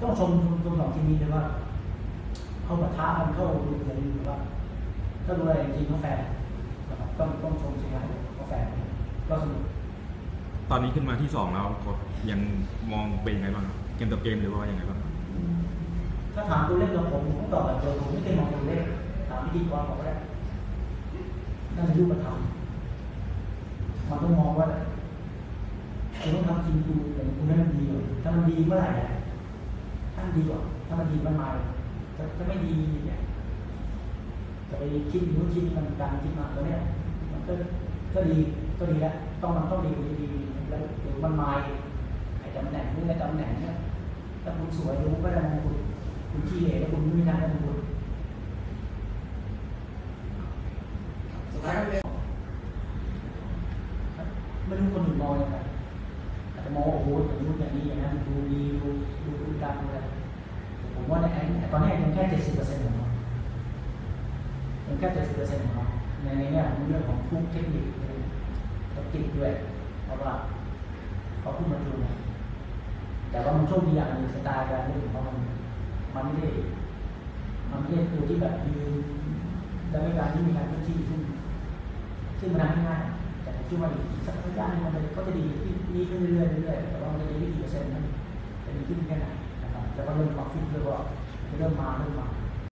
ต้องชมชมชมสองทีมนี้เลยว่าเขาปะทะกันเข้าดูเลยหรือว่าถ้าดูอะไรจริงๆเขาแฟร์นะครับต้องต้องชมเชียงรายเขาแฟร์ก็สนุกตอนนี้ขึ้นมาที่สองแล้วยังมองเป็นยังไงบ้างเกมต่อเกมหรือว่ายังไงบ้างถ้าถามตัวเลขเราผมผมตอบแบบเดิมผมไม่เคยมองตัวเลขถามพิธีกรบอกก็ได้น่าจะรูปธรรมมันต้องมองว่าคุณต้องทำทีมดูแต่คุณให้มันดีก่อนถ้ามันดีเมื่อไหร่ เนี่ยถ้ามันดีก่อนถ้ามันดีมันมาถ้าถ้าไม่ดีเนี่ยจะไปคิดนู้นคิดนี้มันการคิดมาตัวเนี้ยมันก็ก็ดีก็ดีแล้วต้องมันต้องดีกว่าจะดีแล้วเดี๋ยวมันมาไอ้ตำแหน่งนี่ไอ้ตำแหน่งเนี่ยถ้าคุณสวยรู้ก็ได้มงกุฎคุณขี้เหร่แล้วคุณไม่มีทางได้มงกุฎสุดท้ายก็เลยไม่รู้คนอื่นมองยังไงอาจจะมองว่าโอ้โหอย่างนู้นอย่างนี้อย่างนั้นดูดีดูดูดูดังเลยแต่ผม ว่าในไอตอนนี้ยังแค่เจ็ดสิบเปอร์เซ็นต์ของเรายังแค่เจ็ดสิบเปอร์เซ็นต์ของเราในในแง่ของเรื่องของทุกเทคนิคเลยแทคติกด้วย เพราะว่าเขาพูดมาดูนะแต่ว่ามันโชคดีอย่างหนึ่งสไตล์การเล่นของเขามันมันไม่ได้มันไม่ได้ตัวที่แบบยืนแล้วไม่การที่มีการพื้นที่ซึ่งซึ่งมันทำง่ายแต่ผมคิดว่าอีกสักระยะหนึงมันก็จะดีขึ้นดีขึ้นเรื่อยเรื่อยๆแต่ว่ามันจะดีไม่กี่เปอร์เซ็นต์นั้นจะดีขึ้น แค่ไหนนะครับแล้วก็เริ่มความฟิตด้วยว่าจะเริ่มมาเริ่มมา